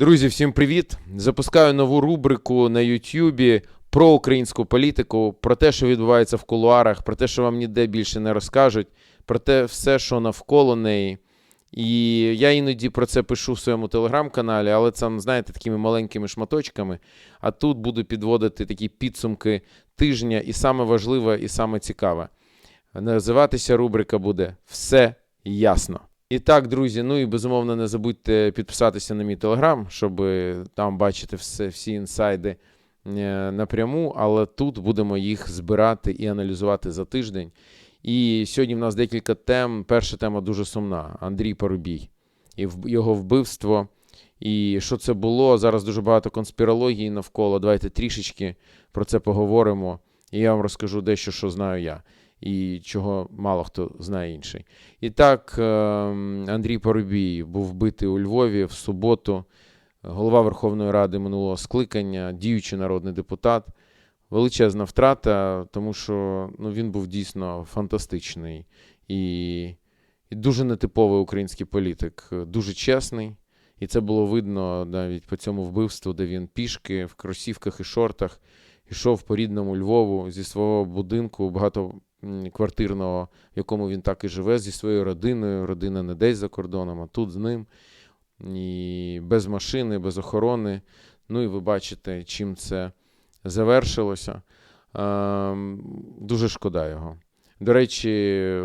Друзі, всім привіт! Запускаю нову рубрику на Ютубі про українську політику, про те, що відбувається в кулуарах, про те, що вам ніде більше не розкажуть, про те все, що навколо неї. І я іноді про це пишу в своєму телеграм-каналі, але це, знаєте, такими маленькими шматочками. А тут буду підводити такі підсумки тижня, і саме важливе, і саме цікаве. Називатися рубрика буде Все ясно. І так, друзі, ну і безумовно не забудьте підписатися на мій телеграм, щоб там бачити все, всі інсайди е, напряму, але тут будемо їх збирати і аналізувати за тиждень. І сьогодні в нас декілька тем. Перша тема дуже сумна: Андрій Парубій і його вбивство. І що це було? Зараз дуже багато конспірології навколо. Давайте трішечки про це поговоримо. І я вам розкажу дещо, що знаю я, і чого мало хто знає інший. І так, ем, Андрій Парубій був вбитий у Львові в суботу. Голова Верховної Ради минулого скликання, діючий народний депутат. Величезна втрата, тому що ну, він був дійсно фантастичний і, і дуже нетиповий український політик, дуже чесний. І це було видно навіть по цьому вбивству, де він пішки в кросівках і шортах йшов по рідному Львову зі свого будинку багатоквартирного, в якому він так і живе, зі своєю родиною. Родина не десь за кордоном, а тут з ним. І без машини, без охорони. Ну і ви бачите, чим це завершилося. Дуже шкода його. До речі,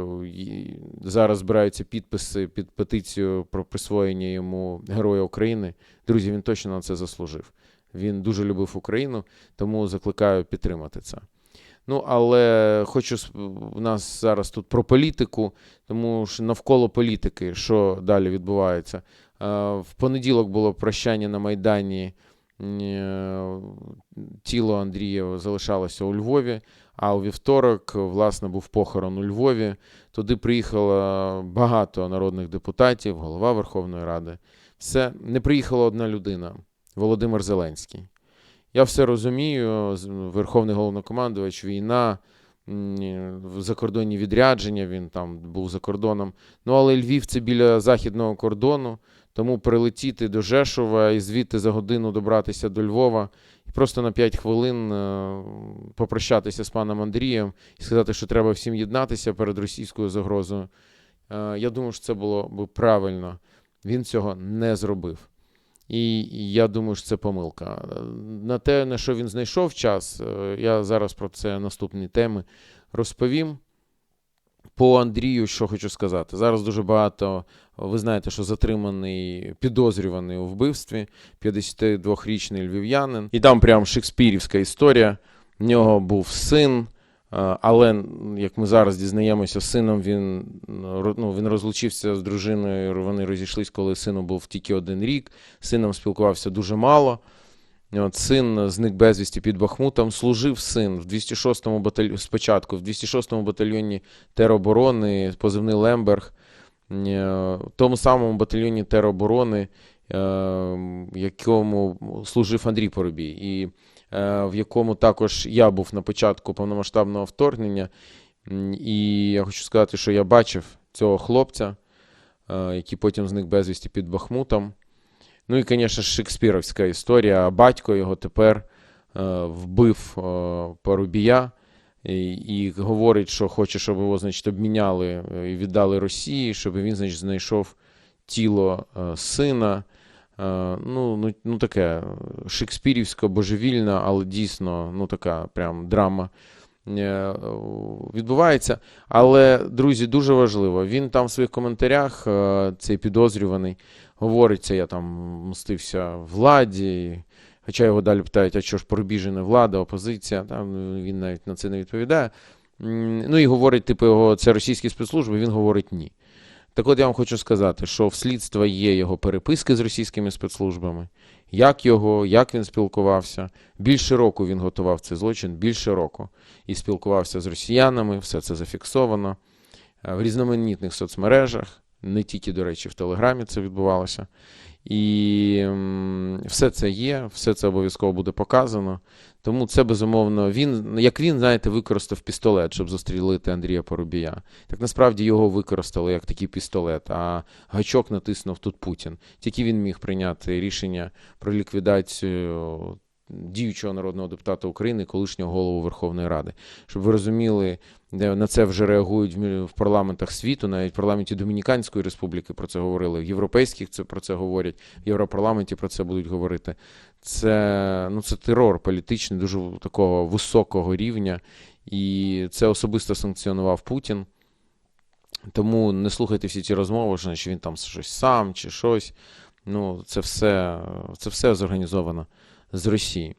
зараз збираються підписи під петицію про присвоєння йому Героя України. Друзі, він точно на це заслужив. Він дуже любив Україну, тому закликаю підтримати це. Ну, але хочу у нас зараз тут про політику, тому що навколо політики, що далі відбувається. В понеділок було прощання на Майдані. Е, Тіло Андрія залишалося у Львові, а у вівторок, власне, був похорон у Львові. Туди приїхало багато народних депутатів, голова Верховної Ради. Все не приїхала одна людина Володимир Зеленський. Я все розумію. Верховний головнокомандувач, війна, закордонні відрядження, він там був за кордоном. Ну, але Львів це біля західного кордону, тому прилетіти до Жешова і звідти за годину добратися до Львова і просто на 5 хвилин е, попрощатися з паном Андрієм і сказати, що треба всім єднатися перед російською загрозою. Е, Я думаю, що це було б правильно. Він цього не зробив. І я думаю, що це помилка. На те, на що він знайшов час, е, я зараз про це наступні теми розповім. По Андрію, що хочу сказати. Зараз дуже багато. Ви знаєте, що затриманий підозрюваний у вбивстві 52-річний львів'янин. І там прям шекспірівська історія. В нього був син, але як ми зараз дізнаємося, сином він, ну, він розлучився з дружиною. Вони розійшлись, коли сину був тільки один рік. Сином спілкувався дуже мало. От син зник безвісті під Бахмутом. Служив син в 206-му батальйоні спочатку, в 206-му батальйоні тероборони, позивний Лемберг, е, в тому самому батальйоні тероборони, е, якому служив Андрій Поробій, е, в якому також я був на початку повномасштабного вторгнення. І я хочу сказати, що я бачив цього хлопця, е, який потім зник безвісті під Бахмутом. Ну і, звісно, шекспіровська історія. Батько його тепер е, вбив е, Парубія і, говорить, що хоче, щоб його, значить, обміняли е, і віддали Росії, щоб він, значить, знайшов тіло е, сина. Е, ну, ну, ну, таке шекспірівська, божевільна, але дійсно ну, така прям драма е, відбувається. Але, друзі, дуже важливо. Він там в своїх коментарях, е, цей підозрюваний, говориться, я там мстився владі. Хоча його далі питають, а що ж порубіжена влада, опозиція, там він навіть на це не відповідає. Ну і говорить, типу, його це російські спецслужби, він говорить ні. Так от я вам хочу сказати, що в слідства є його переписки з російськими спецслужбами, як його, як він спілкувався. Більше року він готував цей злочин, більше року. І спілкувався з росіянами, все це зафіксовано е, в різноманітних соцмережах, не тільки, до речі, в Телеграмі це відбувалося. І все це є, все це обов'язково буде показано. Тому це безумовно він, як він, знаєте, використав пістолет, щоб застрілити Андрія Порубія. Так насправді його використали як такий пістолет, а гачок натиснув тут Путін. Тільки він міг прийняти рішення про ліквідацію діючого народного депутата України, колишнього голову Верховної Ради. Щоб ви розуміли, на це вже реагують в парламентах світу, навіть в парламенті Домініканської республіки про це говорили, в європейських це про це говорять, в Європарламенті про це будуть говорити. Це, ну, це терор політичний, дуже такого високого рівня, і це особисто санкціонував Путін. Тому не слухайте всі ці розмови, що він там щось сам чи щось. Ну, це все, це все зорганізовано з Росії.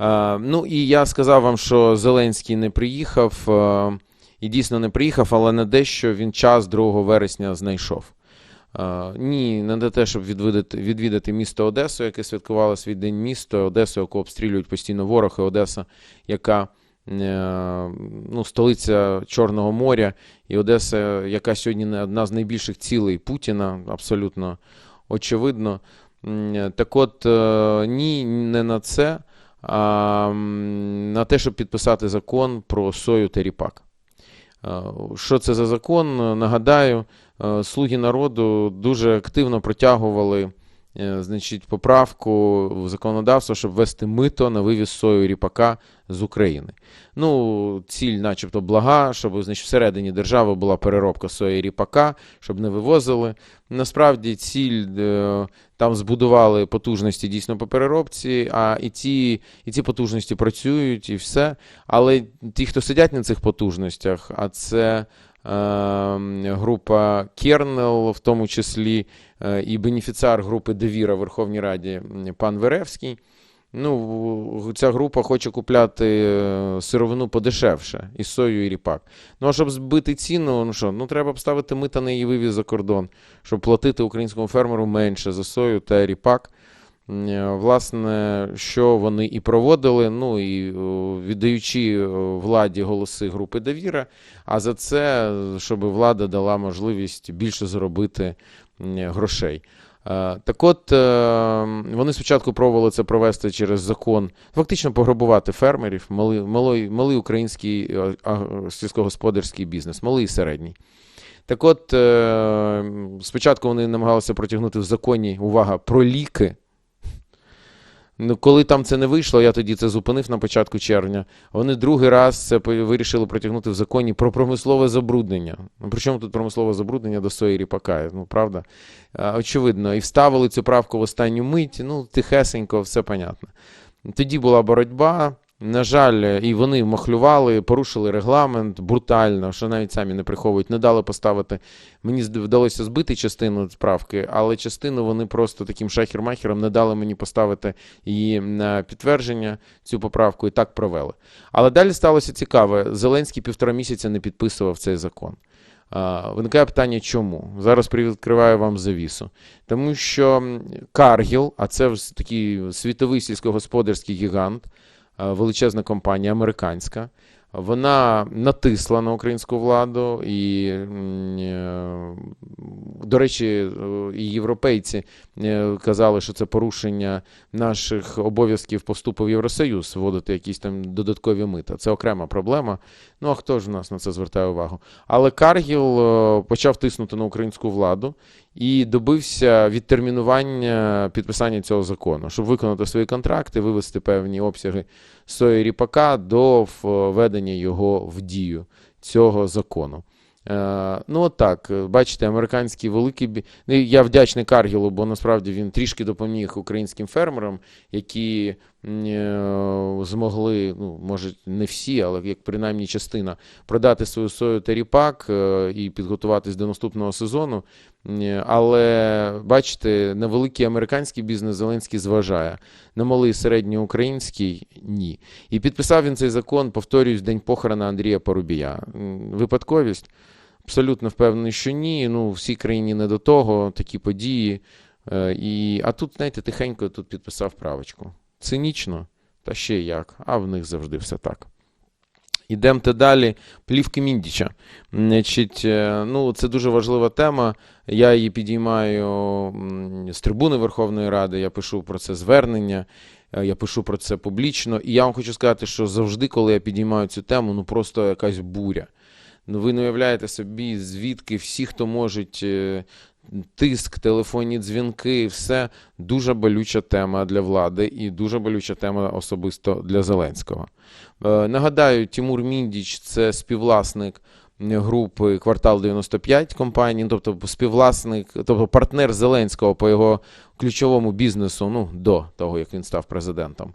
Е, ну і я сказав вам, що Зеленський не приїхав, е, і дійсно не приїхав, але на дещо він час 2 вересня знайшов. Ні, не на те, щоб відвідати, відвідати місто Одесу, яке святкувало свій день міста, Одесу, яку обстрілюють постійно ворог, і Одеса, яка е, ну, столиця Чорного моря, і Одеса, яка сьогодні одна з найбільших цілей Путіна, абсолютно очевидно. Так от, е, ні, не на це, а на те, щоб підписати закон про сою та ріпак. Е, Що це за закон? Нагадаю, е, слуги народу дуже активно протягували е, значить, поправку в законодавство, щоб ввести мито на вивіз сою ріпака з України. Ну, ціль, начебто, блага, щоб значить, всередині держави була переробка сої ріпака, щоб не вивозили. Насправді, ціль е, там збудували потужності дійсно по переробці, а і ці, і ці потужності працюють, і все. Але ті, хто сидять на цих потужностях, а це е, група Кернел, в тому числі е, і бенефіціар групи Довіра Верховній Раді пан Веревський. Ну, ця група хоче купляти е, сировину подешевше і сою, і ріпак. Ну, а щоб збити ціну, ну що, ну треба б ставити мита на її вивіз за кордон, щоб платити українському фермеру менше за сою та ріпак. Е, Власне, що вони і проводили, ну і віддаючи владі голоси групи довіра, а за це, щоб влада дала можливість більше заробити грошей. Е, Так от, е, вони спочатку пробували це провести через закон, фактично пограбувати фермерів, малий, малий, малий український е, сільськогосподарський бізнес, малий і середній. Так от, спочатку вони намагалися протягнути в законі, увага, про ліки. Ну, коли там це не вийшло, я тоді це зупинив на початку червня. Вони другий раз це вирішили протягнути в законі про промислове забруднення. Ну, причому тут промислове забруднення до сої ріпака, ну правда? Очевидно, і вставили цю правку в останню мить, ну, тихесенько, все понятно. Тоді була боротьба. На жаль, і вони махлювали, порушили регламент брутально, що навіть самі не приховують, не дали поставити. Мені вдалося збити частину правки, але частину вони просто таким шахер-махером не дали мені поставити її на підтвердження, цю поправку, і так провели. Але далі сталося цікаве: Зеленський півтора місяця не підписував цей закон. Виникає питання, чому? Зараз привідкриваю вам завісу. Тому що Каргіл, а це такий світовий сільськогосподарський гігант, величезна компанія, американська, вона натисла на українську владу, і, е, до речі, е, і європейці е, казали, що це порушення наших обов'язків поступу в Євросоюз, вводити якісь там додаткові мита. Це окрема проблема. Ну а хто ж в нас на це звертає увагу? Але Каргіл е, почав тиснути на українську владу і добився відтермінування підписання цього закону, щоб виконати свої контракти, вивести певні обсяги сої ріпака до введення його в дію цього закону. Е, ну, так, е, бачите, американський великий. бі- Ну, Я вдячний Каргілу, бо насправді він трішки допоміг українським фермерам, які е, змогли, ну, може, не всі, але як принаймні частина, продати свою сою та ріпак е, і підготуватись до наступного сезону. Але бачите, на великий американський бізнес Зеленський зважає, на малий середній український ні. І підписав він цей закон, повторюсь, день похорона Андрія Порубія. Випадковість? Абсолютно впевнений, що ні. Ну, всій країні не до того, такі події. Е, і, а тут, знаєте, тихенько тут підписав правочку. Цинічно, та ще як, а в них завжди все так. Ідемте далі. Плівки Міндіча. Е, ну, це дуже важлива тема. Я її підіймаю з трибуни Верховної Ради. Я пишу про це звернення, е, я пишу про це публічно. І я вам хочу сказати, що завжди, коли я підіймаю цю тему, ну просто якась буря. Ну, ви не уявляєте собі, звідки всі, хто можуть. Тиск, телефонні дзвінки, все дуже болюча тема для влади і дуже болюча тема особисто для Зеленського. Е, Нагадаю, Тимур Міндіч це співвласник групи Квартал 95 компанії, тобто співвласник, тобто партнер Зеленського по його ключовому бізнесу, ну до того як він став президентом.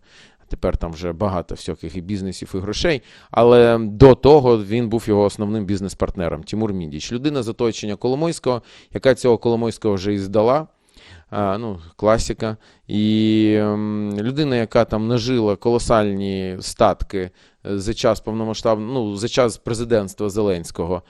Тепер там вже багато всяких і бізнесів, і грошей. Але до того він був його основним бізнес-партнером Тимур Міндіч. Людина з оточення Коломойського, яка цього Коломойського вже і здала. Ну, класика. І ем, людина, яка там нажила колосальні статки за час повномасштабного, ну, за час президентства Зеленського,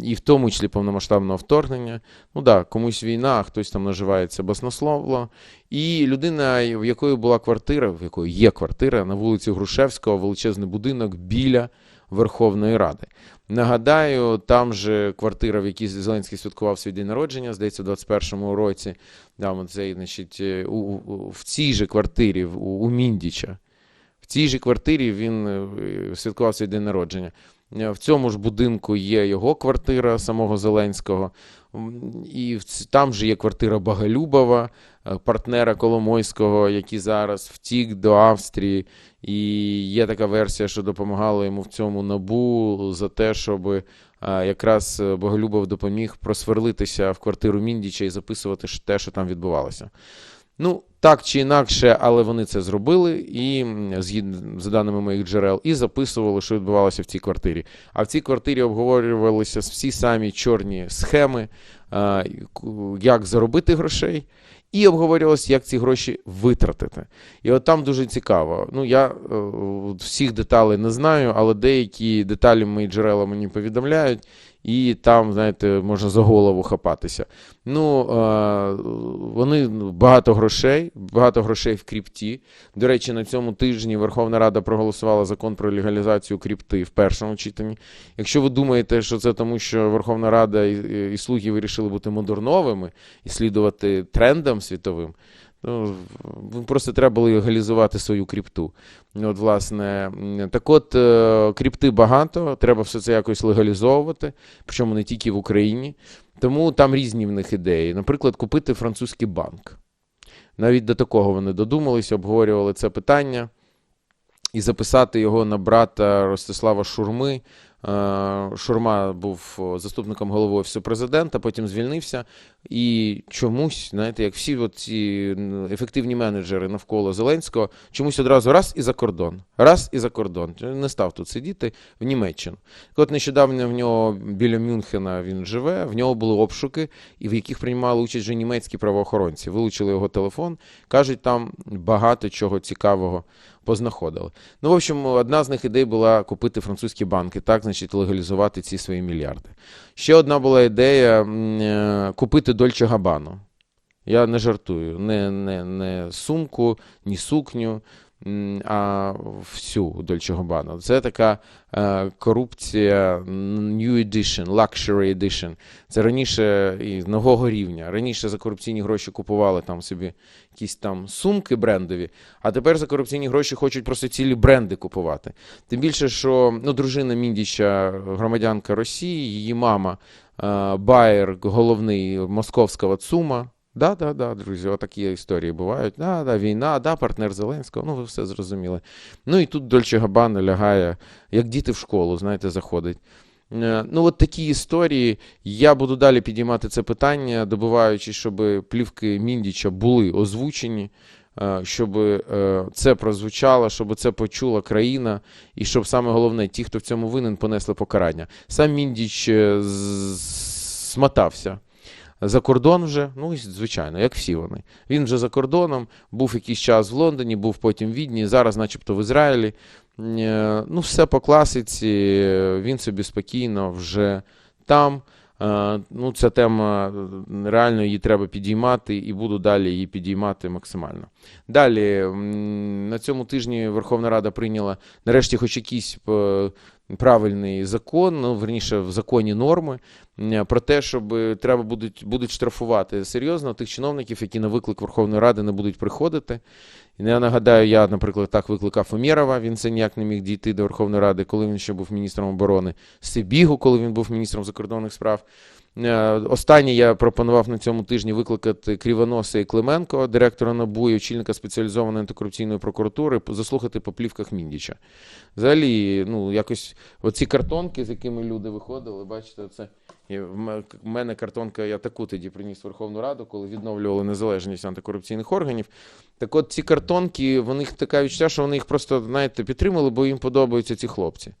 і в тому числі повномасштабного вторгнення. Ну да, комусь війна, а хтось там наживається баснословно. І людина, в якої була квартира, в якої є квартира на вулиці Грушевського, величезний будинок біля Верховної Ради. Нагадаю, там же квартира, в якій Зеленський святкував свій день народження, здається, в 21-му році. Там, цей, значить, у, у, в цій же квартирі, у, у Міндіча. В цій же квартирі він е, святкував свій день народження. Е, В цьому ж будинку є його квартира самого Зеленського. І там же є квартира Боголюбова, е, партнера Коломойського, який зараз втік до Австрії. І є така версія, що допомагало йому в цьому набу за те, щоб е, якраз Боголюбов допоміг просверлитися в квартиру Міндіча і записувати те, що там відбувалося. Ну, так чи інакше, але вони це зробили, і згідно за даними моїх джерел, і записували, що відбувалося в цій квартирі. А в цій квартирі обговорювалися всі самі чорні схеми, як заробити грошей, і обговорювалося, як ці гроші витратити. І от там дуже цікаво. Ну, я е, всіх деталей не знаю, але деякі деталі мої джерела мені повідомляють, і там, знаєте, можна за голову хапатися. Ну, вони ну, багато грошей, багато грошей в крипті. До речі, на цьому тижні Верховна Рада проголосувала закон про легалізацію крипти в першому читанні. Якщо ви думаєте, що це тому, що Верховна Рада і, і слуги вирішили бути модерновими і слідувати трендам світовим. Ну, просто треба було легалізувати свою кріпту. От, власне, так от, е, крипти багато, треба все це якось легалізовувати, причому не тільки в Україні. Тому там різні в них ідеї. Наприклад, купити французький банк. Навіть до такого вони додумалися, обговорювали це питання. І записати його на брата Ростислава Шурми. Е, Шурма був заступником голови офісу президента, потім звільнився. І чомусь, знаєте, як всі ці ефективні менеджери навколо Зеленського, чомусь одразу раз і за кордон. Раз і за кордон. Не став тут сидіти в Німеччину. От нещодавно в нього біля Мюнхена він живе, в нього були обшуки, і в яких приймали участь вже німецькі правоохоронці. Вилучили його телефон. Кажуть, там багато чого цікавого познаходили. Ну, в общем, одна з них ідей була купити французькі банки, так, значить, легалізувати ці свої мільярди. Ще одна була ідея е, купити Дольче Габану. Я не жартую. Не, не, не сумку, ні сукню, а всю Дольче Габану. Це така е, корупція New Edition, Luxury Edition. Це раніше і нового рівня. Раніше за корупційні гроші купували там собі якісь там сумки брендові, а тепер за корупційні гроші хочуть просто цілі бренди купувати. Тим більше, що ну, дружина Міндіча, громадянка Росії, її мама е, Байер, головний московського ЦУМа. Да, да, да, друзі, отакі історії бувають. Да, да, війна, да, партнер Зеленського, ну ви все зрозуміли. Ну і тут Дольче Габана лягає, як діти в школу, знаєте, заходить. Е, Ну, от такі історії. Я буду далі підіймати це питання, добиваючи, щоб плівки Міндіча були озвучені, е, щоб е, це прозвучало, щоб це почула країна, і щоб саме головне, ті, хто в цьому винен, понесли покарання. Сам Міндіч смотався. За кордон вже, ну звичайно, як всі вони. Він вже за кордоном, був якийсь час в Лондоні, був потім в Відні, зараз, начебто, в Ізраїлі. Е, Ну, все по класиці, він собі спокійно вже там. Е, Ну, ця тема реально її треба підіймати, і буду далі її підіймати максимально. Далі, на цьому тижні Верховна Рада прийняла нарешті хоч якісь е, правильний закон, ну, верніше, в законі норми е, про те, щоб треба будуть, будуть штрафувати серйозно тих чиновників, які на виклик Верховної Ради не будуть приходити. Я нагадаю, я, наприклад, так викликав Умєрова, він це ніяк не міг дійти до Верховної Ради, коли він ще був міністром оборони, Сибігу, коли він був міністром закордонних справ. Е, Останнє я пропонував на цьому тижні викликати Крівоноса і Клименко, директора НАБУ і очільника спеціалізованої антикорупційної прокуратури, заслухати по плівках Міндіча. Взагалі, ну, якось оці картонки, з якими люди виходили, бачите, це в мене картонка, я таку тоді приніс в Верховну Раду, коли відновлювали незалежність антикорупційних органів. Так от ці картонки, в них така відчуття, що вони їх просто, знаєте, підтримали, бо їм подобаються ці хлопці.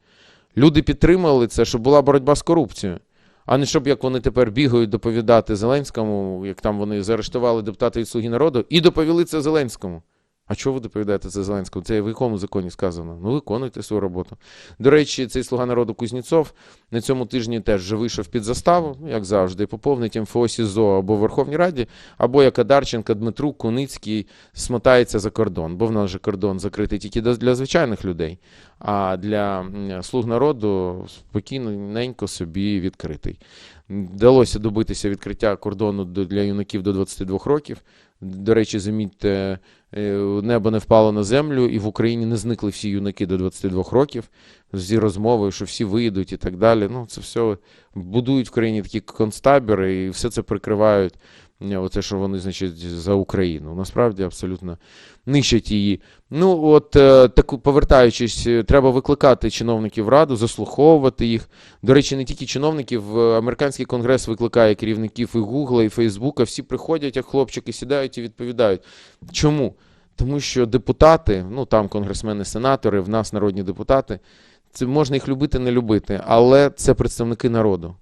Люди підтримали це, щоб була боротьба з корупцією. А не щоб як вони тепер бігають доповідати Зеленському, як там вони заарештували депутата від Слуги народу, і доповіли це Зеленському. А чого ви доповідаєте це Зеленському? Це в якому законі сказано? Ну, виконуйте свою роботу. До речі, цей слуга народу Кузнєцов на цьому тижні теж вже вийшов під заставу, як завжди, поповнить МФО СІЗО або в Верховній Раді, або як Адарченка, Дмитрук, Куницький смотається за кордон, бо в нас же кордон закритий тільки для звичайних людей, а для слуг народу спокійненько собі відкритий. Вдалося добитися відкриття кордону для юнаків до 22 років. До речі, замітьте, е, небо не впало на землю, і в Україні не зникли всі юнаки до 22 років зі розмовою, що всі виїдуть і так далі. Ну, це все будують в країні такі концтабіри, і все це прикривають. Е, Оце, що вони, значить, за Україну. Насправді абсолютно нищать її. Ну, от е, таку, повертаючись, е, треба викликати чиновників в раду, заслуховувати їх. До речі, не тільки чиновників, американський конгрес викликає керівників і Гугла, і Фейсбука. Всі приходять, як хлопчики, сідають і відповідають. Чому? Тому що депутати, ну там конгресмени, сенатори, в нас народні депутати, це можна їх любити, не любити, але це представники народу.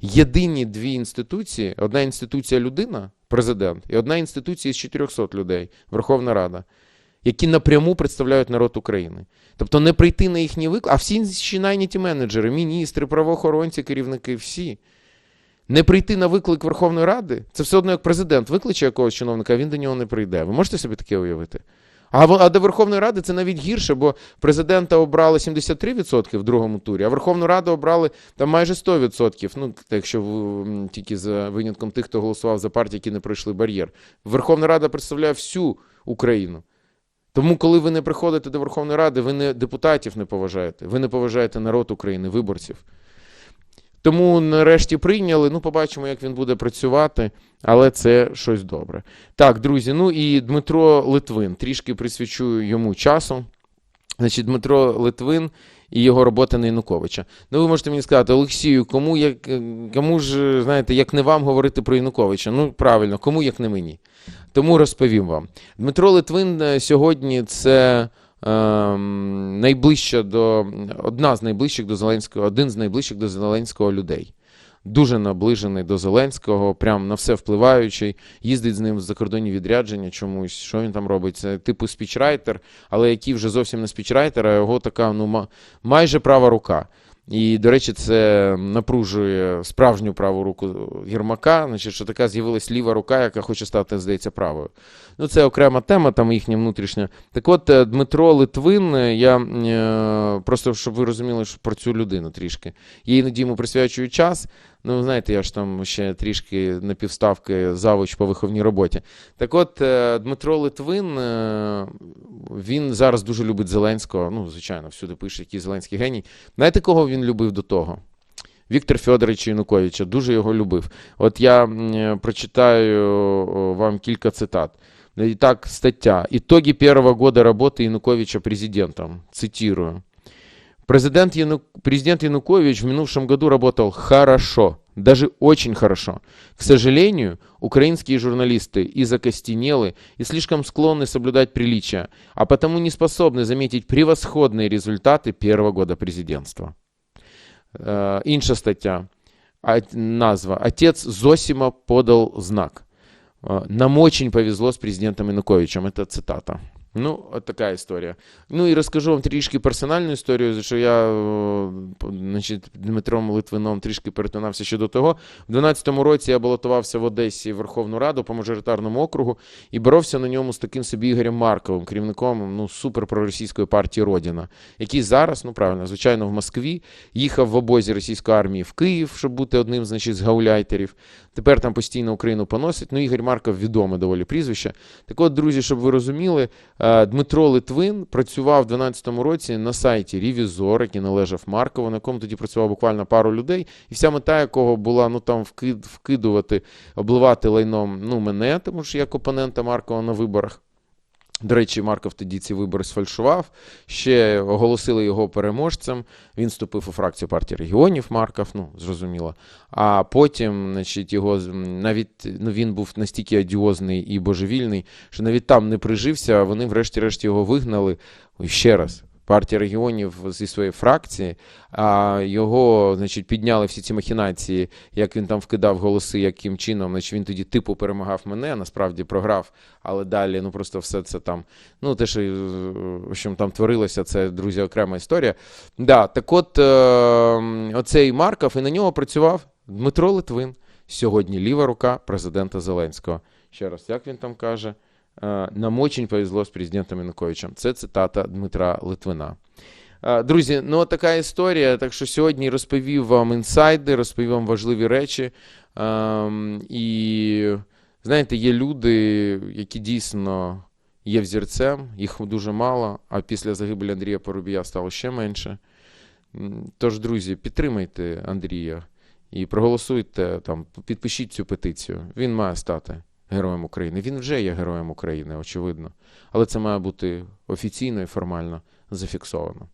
Єдині дві інституції: одна інституція людина, президент, і одна інституція з 400 людей, Верховна Рада, які напряму представляють народ України. Тобто не прийти на їхній виклик, а всі найняті менеджери, міністри, правоохоронці, керівники, всі. Не прийти на виклик Верховної Ради, це все одно як президент викличе якогось чиновника, він до нього не прийде. Ви можете собі таке уявити? А, а до Верховної Ради це навіть гірше, бо президента обрали 73% в другому турі, а Верховну Раду обрали там майже 100%. Ну, якщо тільки за винятком тих, хто голосував за партії, які не пройшли бар'єр. Верховна Рада представляє всю Україну. Тому, коли ви не приходите до Верховної Ради, ви не депутатів не поважаєте, ви не поважаєте народ України, виборців. Тому нарешті прийняли. Ну, побачимо, як він буде працювати, але це щось добре. Так, друзі, ну і Дмитро Литвин. Трішки присвячую йому часу. Значить, Дмитро Литвин і його робота на Януковича. Ну, ви можете мені сказати, Олексію, кому як кому ж, знаєте, як не вам говорити про Януковича? Ну, правильно, кому як не мені. Тому розповім вам. Дмитро Литвин е, сьогодні це найближча до одна з найближчих до Зеленського, один з найближчих до Зеленського людей. Дуже наближений до Зеленського, прям на все впливаючий, їздить з ним в закордонні відрядження чомусь. Що він там робить? Це типу спічрайтер, але який вже зовсім не спічрайтер, а його така ну, майже права рука. І, до речі, це напружує справжню праву руку Єрмака, значить, що така з'явилась ліва рука, яка хоче стати, здається, правою. Ну, це окрема тема, там їхня внутрішня. Так от, е, Дмитро Литвин, е, я е, просто щоб ви розуміли що про цю людину трішки. Я іноді йому присвячую час. Ну, знаєте, я ж там ще трішки на півставки завуч по виховній роботі. Так от, е, Дмитро Литвин, е, він зараз дуже любить Зеленського. Ну, звичайно, всюди пише, який Зеленський геній. Знаєте, кого він любив до того? Віктор Федорович Януковича дуже його любив. От я е, прочитаю вам кілька цитат. Итак, статья. Итоги первого года работы Януковича президентом. Цитирую. Президент, Яну... Президент Янукович в минувшем году работал хорошо, даже очень хорошо. К сожалению, украинские журналисты и закостенелы, и слишком склонны соблюдать приличия, а потому не способны заметить превосходные результаты первого года президентства. Е, інша стаття. А, назва. Отец Зосима подал знак. Э, Нам очень повезло с президентом Януковичем. Это цитата. Ну, от така історія. Ну і розкажу вам трішки персональну історію, що я значить, Дмитром Литвином трішки перетинався щодо того. В 12-му році я балотувався в Одесі в Верховну Раду по мажоритарному округу і боровся на ньому з таким собі Ігорем Марковим, керівником ну, суперпроросійської партії Родіна, який зараз, ну правильно, звичайно, в Москві їхав в обозі російської армії в Київ, щоб бути одним значить, з гауляйтерів. Тепер там постійно Україну поносить. Ну, Ігор Марков відоме доволі прізвище. Так от, друзі, щоб ви розуміли, е, Дмитро Литвин працював в 12-му році на сайті Ревізор, який належав Маркову, на якому тоді працював буквально пару людей, і вся мета якого була ну там вкид, вкидувати, обливати лайном ну, мене, тому що як опонента Маркова на виборах. До речі, Марков тоді ці вибори сфальшував. Ще оголосили його переможцем. Він вступив у фракцію партії регіонів Марков, ну зрозуміло. А потім, значить, його навіть ну, він був настільки одіозний і божевільний, що навіть там не прижився. а Вони, врешті-решт, його вигнали. Ще раз. Партія регіонів зі своєї фракції, а його, значить, підняли всі ці махінації, як він там вкидав голоси, яким чином, значить, він тоді типу перемагав мене, насправді програв, але далі, ну просто все це там, ну те, що е, в общем, там творилося, це, друзі, окрема історія. Да, так от, е, оцей Марков, і на нього працював Дмитро Литвин, сьогодні ліва рука президента Зеленського. Ще раз, як він там каже? Е, Нам очень повезло з президентом Януковичем. Це цитата Дмитра Литвина. Е, Друзі, ну така історія. Так що сьогодні розповів вам інсайди, розповів вам важливі речі. Ем, і знаєте, є люди, які дійсно є взірцем, їх дуже мало, а після загибелі Андрія Порубія стало ще менше. Тож, друзі, підтримайте Андрія і проголосуйте там, підпишіть цю петицію. Він має стати героєм України. Він вже є героєм України, очевидно. Але це має бути офіційно і формально зафіксовано.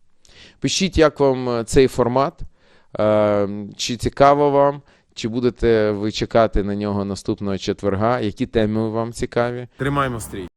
Пишіть, як вам е, цей формат, е, чи цікаво вам, чи будете ви чекати на нього наступного четверга, які теми вам цікаві. Тримаємо стрій.